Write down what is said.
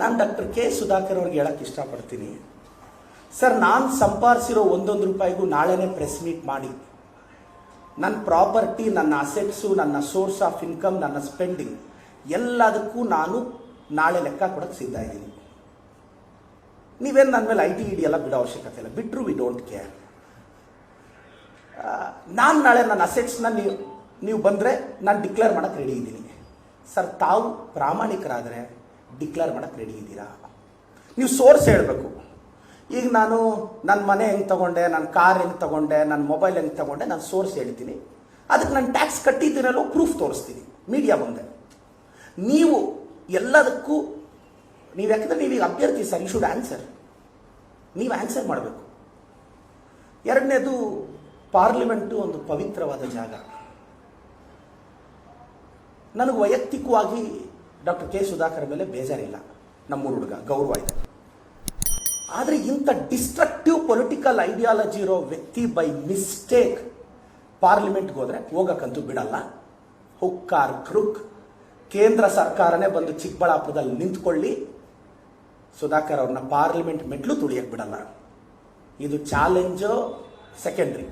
ನಾನು doctor K Sudhakar ಅವ್ರಿಗೆ ಹೇಳಕ್ಕೆ ಇಷ್ಟಪಡ್ತೀನಿ. ಸರ್, ನಾನು ಸಂಪಾದಿಸಿರೋ ಒಂದೊಂದು ರೂಪಾಯಿಗೂ ನಾಳೆನೇ ಪ್ರೆಸ್ ಮೀಟ್ ಮಾಡಿ. ನನ್ನ ಪ್ರಾಪರ್ಟಿ, ನನ್ನ ಅಸೆಟ್ಸು, ನನ್ನ ಸೋರ್ಸ್ ಆಫ್ ಇನ್ಕಮ್, ನನ್ನ ಸ್ಪೆಂಡಿಂಗ್ ಎಲ್ಲದಕ್ಕೂ ನಾನು ನಾಳೆ ಲೆಕ್ಕ ಕೊಡಕ್ಕೆ ಸಿದ್ಧ ಇದ್ದೀನಿ. ನೀವೇನು ನನ್ನ ಮೇಲೆ ಐ ಟಿ ಇಡಿ ಎಲ್ಲ ಬಿಡೋ ಅವಶ್ಯಕತೆ ಇಲ್ಲ. ಬಿಟ್ಟರು ವಿ ಡೋಂಟ್ ಕೇರ್. ನಾನು ನಾಳೆ ನನ್ನ ಅಸೆಟ್ಸ್ನ ನೀವು ನೀವು ಬಂದರೆ ನಾನು ಡಿಕ್ಲೇರ್ ಮಾಡೋಕ್ಕೆ ರೆಡಿ ಇದ್ದೀನಿ. ಸರ್, ತಾವು ಪ್ರಾಮಾಣಿಕರಾದರೆ ಡಿಕ್ಲೇರ್ ಮಾಡೋಕ್ಕೆ ರೆಡಿ ಇದ್ದೀರಾ? ನೀವು ಸೋರ್ಸ್ ಹೇಳಬೇಕು. ಈಗ ನಾನು ನನ್ನ ಮನೆ ಹೆಂಗೆ ತಗೊಂಡೆ ನನ್ನ ಕಾರ್ ಹೆಂಗೆ ತಗೊಂಡೆ ನನ್ನ ಮೊಬೈಲ್ ಹೆಂಗೆ ತಗೊಂಡೆ, ನಾನು ಸೋರ್ಸ್ ಹೇಳ್ತೀನಿ. ಅದಕ್ಕೆ ನಾನು ಟ್ಯಾಕ್ಸ್ ಕಟ್ಟಿದ್ದೀನಲ್ಲೋ ಪ್ರೂಫ್ ತೋರಿಸ್ತೀನಿ. ಮೀಡಿಯಾ ಮುಂದೆ. ನೀವು ಎಲ್ಲದಕ್ಕೂ, ನೀವು ಯಾಕಂದ್ರೆ ನೀವೀಗ ಅಭ್ಯರ್ಥಿ ಸರ್ ಯು ಶುಡ್ ಆನ್ಸರ್ ನೀವು ಆನ್ಸರ್ ಮಾಡಬೇಕು. ಎರಡನೇದು ಪಾರ್ಲಿಮೆಂಟು ಒಂದು ಪವಿತ್ರವಾದ ಜಾಗ. ನನಗೆ ವೈಯಕ್ತಿಕವಾಗಿ ಡಾಕ್ಟರ್ ಕೆ ಸುಧಾಕರ್ ಮೇಲೆ ಬೇಜಾರಿಲ್ಲ. ನಮ್ಮೂರು ಹುಡುಗ, ಗೌರವ ಇದೆ. ಆದರೆ ಇಂಥ ಡಿಸ್ಟ್ರಕ್ಟಿವ್ ಪೊಲಿಟಿಕಲ್ ಐಡಿಯಾಲಜಿ ಇರೋ ವ್ಯಕ್ತಿ ಬೈ ಮಿಸ್ಟೇಕ್ ಪಾರ್ಲಿಮೆಂಟ್ಗೆ ಹೋದ್ರೆ ಹೋಗಕ್ಕಂತೂ ಬಿಡಲ್ಲ. ಹುಕ್ಕಾರ್ ಕ್ರುಕ್. ಕೇಂದ್ರ ಸರ್ಕಾರನೇ ಬಂದು ಚಿಕ್ಕಬಳ್ಳಾಪುರದಲ್ಲಿ ನಿಂತ್ಕೊಳ್ಳಿ. ಸುಧಾಕರ್ ಅವ್ರನ್ನ ಪಾರ್ಲಿಮೆಂಟ್ ಮೆಟ್ಲು ತುಳಿಯಕ್ಕೆ ಬಿಡಲ್ಲ. ಇದು ಚಾಲೆಂಜು ಸೆಕೆಂಡ್ರಿ